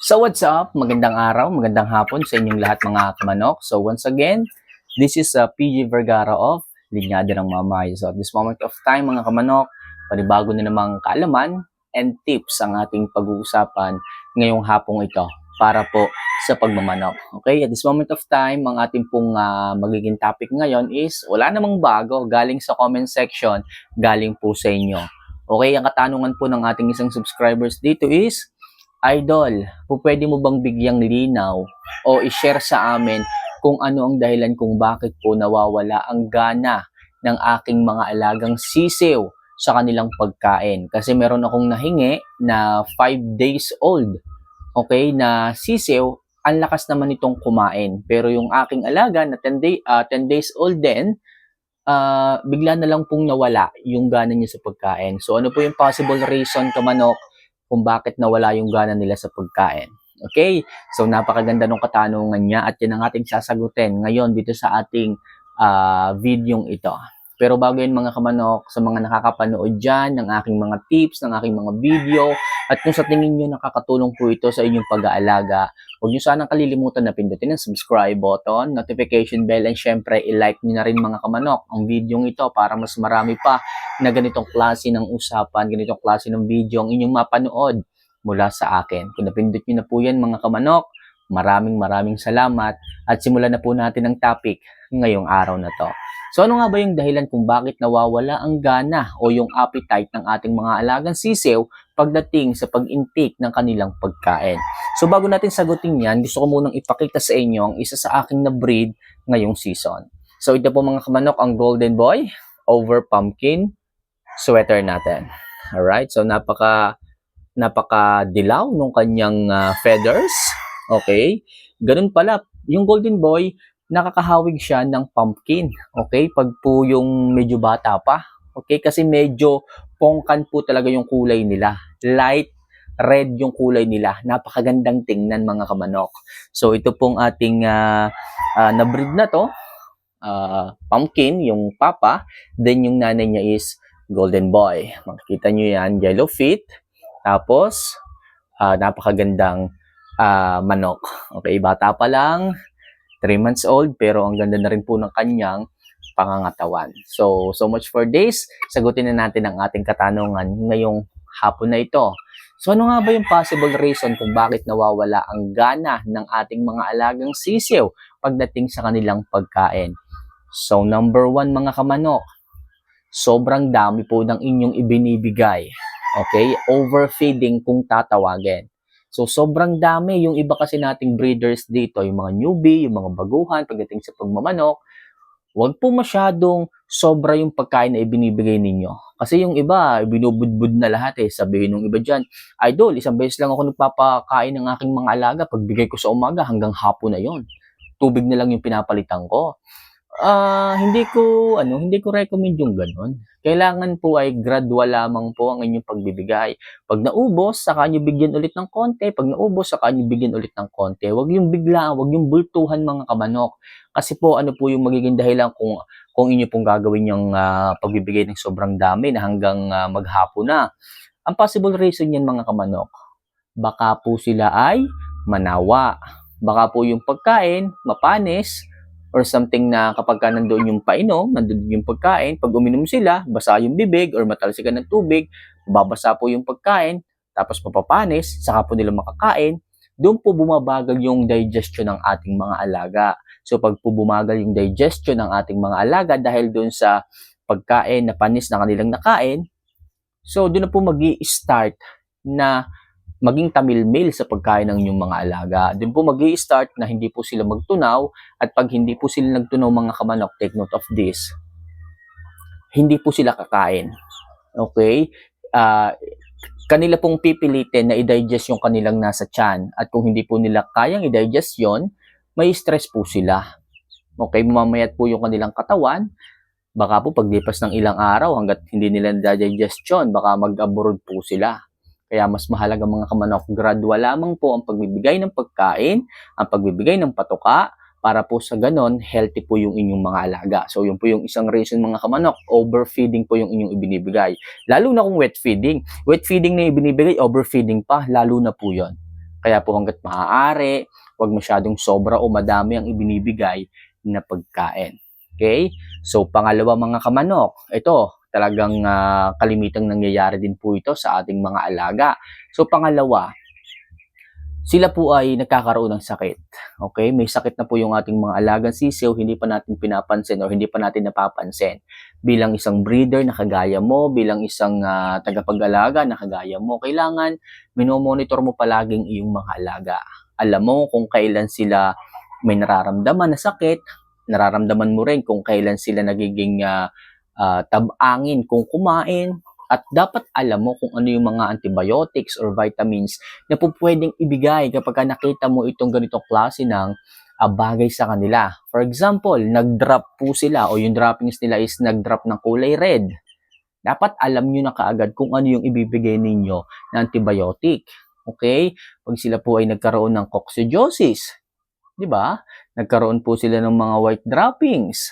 So what's up? Magandang araw, magandang hapon sa inyong lahat mga kamanok. So once again, this is uh, PG Vergara of Linyada ng Mamay. So at this moment of time mga kamanok, panibago na namang kaalaman and tips ang ating pag-uusapan ngayong hapong ito para po sa pagmamanok. Okay, at this moment of time, ang ating pong ah, magiging topic ngayon is wala namang bago, galing sa comment section, galing po sa inyo. Okay, ang katanungan po ng ating isang subscribers dito is, Idol, pwede mo bang bigyang linaw o i-share sa amin kung ano ang dahilan kung bakit po nawawala ang gana ng aking mga alagang sisiw sa kanilang pagkain. Kasi meron akong nahingi na 5 days old, okay, na sisiw, ang lakas naman itong kumain. Pero yung aking alaga na 10, day, ah, 10 days old din, ah, bigla na lang pong nawala yung gana niya sa pagkain. So ano po yung possible reason kamanok kung bakit nawala yung gana nila sa pagkain? Okay? So napakaganda ng katanungan niya at yan ang ating sasagutin ngayon dito sa ating ah, videong ito. Pero bago yun mga kamanok, sa mga nakakapanood dyan ng aking mga tips, ng aking mga video, at kung sa tingin nyo nakakatulong po ito sa inyong pag-aalaga, huwag nyo sanang kalilimutan na pindutin ang subscribe button, notification bell, and syempre, i-like nyo na rin mga kamanok ang video ito para mas marami pa na ganitong klase ng usapan, ganitong klase ng video ang inyong mapanood mula sa akin. Kung napindot nyo na po yan mga kamanok, maraming maraming salamat at simulan na po natin ang topic ngayong araw na to. So ano nga ba yung dahilan kung bakit nawawala ang gana o yung appetite ng ating mga alagang sisiw pagdating sa pag-intake ng kanilang pagkain? So bago natin sagutin yan, gusto ko munang ipakita sa inyo ang isa sa aking na breed ngayong season. So ito po mga kamanok ang Golden Boy over Pumpkin sweater natin. Alright, so napaka napaka dilaw nung kanyang ah, feathers. Okay? Ganun pala, yung Golden Boy, nakakahawig siya ng pumpkin. Okay? Pag po yung medyo bata pa. Okay? Kasi medyo pongkan po talaga yung kulay nila. Light red yung kulay nila. Napakagandang tingnan mga kamanok. So ito pong ating ah, ah, na-breed na to. Ah, pumpkin, yung papa. Then yung nanay niya is golden boy. Makikita nyo yan, yellow feet. Tapos, ah, napakagandang ah, manok. Okay, bata pa lang, 3 months old, pero ang ganda na rin po ng kanyang pangangatawan. So, so much for this. Sagutin na natin ang ating katanungan ngayong hapon na ito. So, ano nga ba yung possible reason kung bakit nawawala ang gana ng ating mga alagang sisiw pagdating sa kanilang pagkain? So, number one mga kamanok, sobrang dami po ng inyong ibinibigay. Okay? Overfeeding kung tatawagin. So, sobrang dami. Yung iba kasi nating breeders dito, yung mga newbie, yung mga baguhan, pagdating sa pagmamanok, huwag po masyadong sobra yung pagkain na ibinibigay ninyo. Kasi yung iba, binubudbud na lahat eh. Sabihin ng iba dyan, Idol, isang beses lang ako nagpapakain ng aking mga alaga. Pagbigay ko sa umaga, hanggang hapon na yon. Tubig na lang yung pinapalitan ko. Ah, hindi ko ano, hindi ko recommend yung ganun. Kailangan po ay gradual lamang po ang inyong pagbibigay. Pag naubos, saka nyo bigyan ulit ng konti. Pag naubos, saka nyo bigyan ulit ng konti. Huwag yung bigla, huwag yung bultuhan mga kamanok. Kasi po ano po yung magiging dahilan kung kung inyo pong gagawin yung ah, pagbibigay ng sobrang dami na hanggang ah, maghapon na. Ang possible reason yan mga kamanok, baka po sila ay manawa. Baka po yung pagkain mapanis or something na kapag ka nandoon yung painom, nandoon yung pagkain, pag uminom sila, basa yung bibig or matalsikan ng tubig, babasa po yung pagkain, tapos papapanis, saka po nila makakain, doon po bumabagal yung digestion ng ating mga alaga. So pag po bumagal yung digestion ng ating mga alaga dahil doon sa pagkain na panis na kanilang nakain, so doon na po mag start na maging tamilmil sa pagkain ng inyong mga alaga. Doon po mag start na hindi po sila magtunaw at pag hindi po sila nagtunaw mga kamanok, take note of this, hindi po sila kakain. Okay? Ah, kanila pong pipilitin na i-digest yung kanilang nasa tiyan. At kung hindi po nila kayang i-digest yon, may stress po sila. Okay, mamamayat po yung kanilang katawan. Baka po paglipas ng ilang araw hanggat hindi nila na-digest yun, baka mag-abroad po sila. Kaya mas mahalaga mga kamanok, gradual lamang po ang pagbibigay ng pagkain, ang pagbibigay ng patuka, para po sa ganon, healthy po yung inyong mga alaga. So, yun po yung isang reason mga kamanok, overfeeding po yung inyong ibinibigay. Lalo na kung wet feeding. Wet feeding na ibinibigay, overfeeding pa, lalo na po yon. Kaya po hanggat maaari, huwag masyadong sobra o madami ang ibinibigay na pagkain. Okay? So, pangalawa mga kamanok, ito, talagang ah, kalimitang nangyayari din po ito sa ating mga alaga. So, pangalawa, sila po ay nagkakaroon ng sakit. Okay? May sakit na po yung ating mga alagang sisiw, hindi pa natin pinapansin o hindi pa natin napapansin. Bilang isang breeder na kagaya mo, bilang isang ah, tagapag-alaga na kagaya mo, kailangan minomonitor mo palaging iyong mga alaga. Alam mo kung kailan sila may nararamdaman na sakit, nararamdaman mo rin kung kailan sila nagiging ah, ah, tab-angin kung kumain, at dapat alam mo kung ano yung mga antibiotics or vitamins na po pwedeng ibigay kapag ka nakita mo itong ganitong klase ng ah, bagay sa kanila. For example, nag-drop po sila o yung droppings nila is nag-drop ng kulay red. Dapat alam nyo na kaagad kung ano yung ibibigay ninyo na antibiotic. Okay? Pag sila po ay nagkaroon ng coccidiosis, di ba? Nagkaroon po sila ng mga white droppings,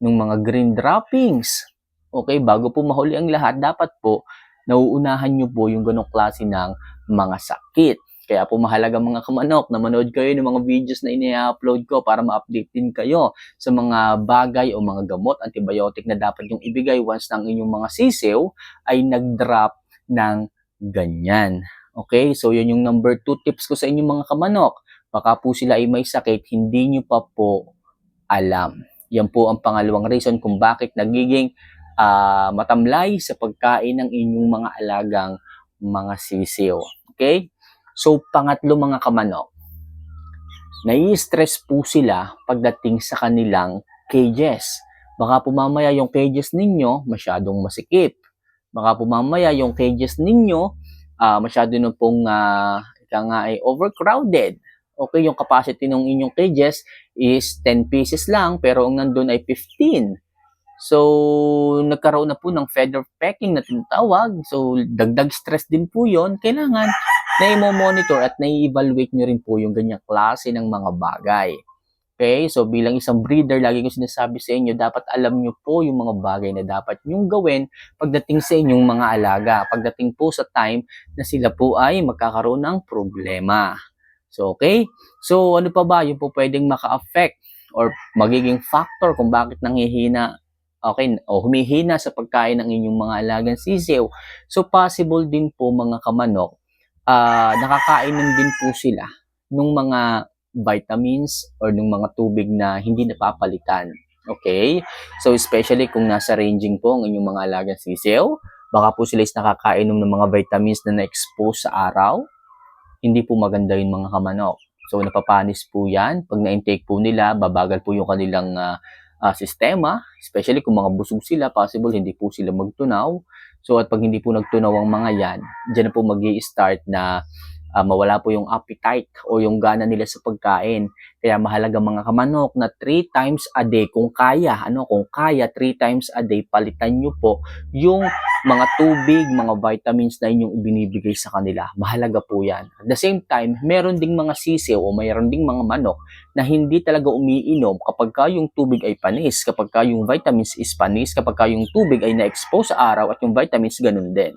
ng mga green droppings. Okay, bago po mahuli ang lahat, dapat po nauunahan nyo po yung ganong klase ng mga sakit. Kaya po mahalaga mga kamanok na manood kayo ng mga videos na ini-upload ko para ma-update din kayo sa mga bagay o mga gamot, antibiotic na dapat yung ibigay once ng inyong mga sisiw ay nag-drop ng ganyan. Okay, so yun yung number 2 tips ko sa inyong mga kamanok. Baka po sila ay may sakit, hindi nyo pa po alam. Yan po ang pangalawang reason kung bakit nagiging ah, matamlay sa pagkain ng inyong mga alagang mga sisiw. Okay? So, pangatlo mga kamanok, nai-stress po sila pagdating sa kanilang cages. Baka po mamaya yung cages ninyo masyadong masikip. Baka po mamaya yung cages ninyo ah, masyado na pong uh, nga ay overcrowded. Okay, yung capacity ng inyong cages is 10 pieces lang pero ang nandun ay 15. So, nagkaroon na po ng feather pecking na tinatawag. So, dagdag stress din po yon Kailangan na i-monitor at na-evaluate nyo rin po yung ganyang klase ng mga bagay. Okay? So, bilang isang breeder, lagi ko sinasabi sa inyo, dapat alam nyo po yung mga bagay na dapat nyong gawin pagdating sa inyong mga alaga. Pagdating po sa time na sila po ay magkakaroon ng problema. So, okay? So, ano pa ba yung po pwedeng maka-affect or magiging factor kung bakit nanghihina okay, o humihina sa pagkain ng inyong mga alagang sisiw. So, possible din po mga kamanok, ah nakakainom din po sila ng mga vitamins or ng mga tubig na hindi napapalitan. Okay? So, especially kung nasa ranging po ang inyong mga alagang sisiw, baka po sila is nakakainom ng mga vitamins na na-expose sa araw, hindi po maganda yung mga kamanok. So, napapanis po yan. Pag na-intake po nila, babagal po yung kanilang ah, ah, sistema, especially kung mga busog sila, possible hindi po sila magtunaw. So, at pag hindi po nagtunaw ang mga yan, dyan na po mag start na ah, mawala po yung appetite o yung gana nila sa pagkain. Kaya mahalaga mga kamanok na 3 times a day kung kaya, ano, kung kaya 3 times a day palitan nyo po yung mga tubig, mga vitamins na inyong ibinibigay sa kanila. Mahalaga po yan. At the same time, meron ding mga sisiw o mayroon ding mga manok na hindi talaga umiinom kapag ka yung tubig ay panis, kapag ka yung vitamins is panis, kapag ka yung tubig ay na-expose sa araw at yung vitamins ganun din.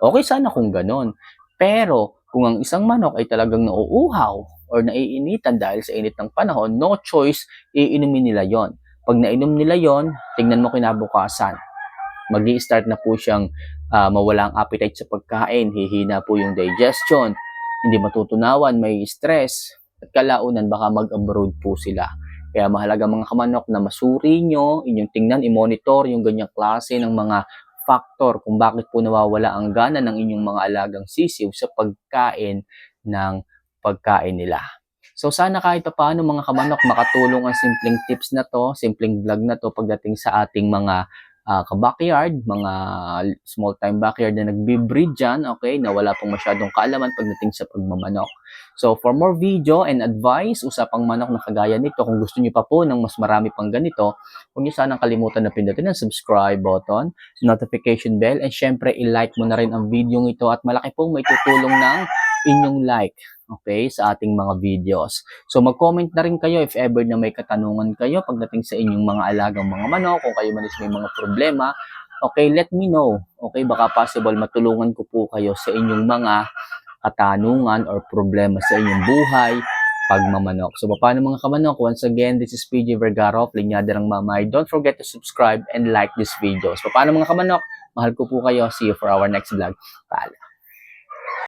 Okay sana kung ganun. Pero kung ang isang manok ay talagang nauuhaw or naiinitan dahil sa init ng panahon, no choice, iinumin nila yon. Pag nainom nila yon, tingnan mo kinabukasan. mag start na po siyang uh, mawala ang appetite sa pagkain, hihina po yung digestion, hindi matutunawan, may stress, at kalaunan baka mag-abroad po sila. Kaya mahalaga mga kamanok na masuri nyo, inyong tingnan, i-monitor yung ganyang klase ng mga factor kung bakit po nawawala ang gana ng inyong mga alagang sisiw sa pagkain ng pagkain nila. So sana kahit pa paano mga kamanok makatulong ang simpleng tips na to, simpleng vlog na to pagdating sa ating mga uh, ka-backyard, mga small time backyard na nagbe-breed dyan, okay, na wala pong masyadong kaalaman pagdating sa pagmamanok. So for more video and advice, usapang manok na kagaya nito, kung gusto niyo pa po ng mas marami pang ganito, huwag niyo sanang kalimutan na pindutin ang subscribe button, notification bell, and syempre i-like mo na rin ang video ito at malaki pong may tutulong ng inyong like okay, sa ating mga videos. So mag-comment na rin kayo if ever na may katanungan kayo pagdating sa inyong mga alagang mga manok, kung kayo man is may mga problema, okay, let me know. Okay, baka possible matulungan ko po kayo sa inyong mga katanungan or problema sa inyong buhay, pagmamanok. So, paano mga kamanok? Once again, this is PJ Vergara of Linyada ng Mamay. Don't forget to subscribe and like this video. So, paano mga kamanok? Mahal ko po kayo. See you for our next vlog. Paalam.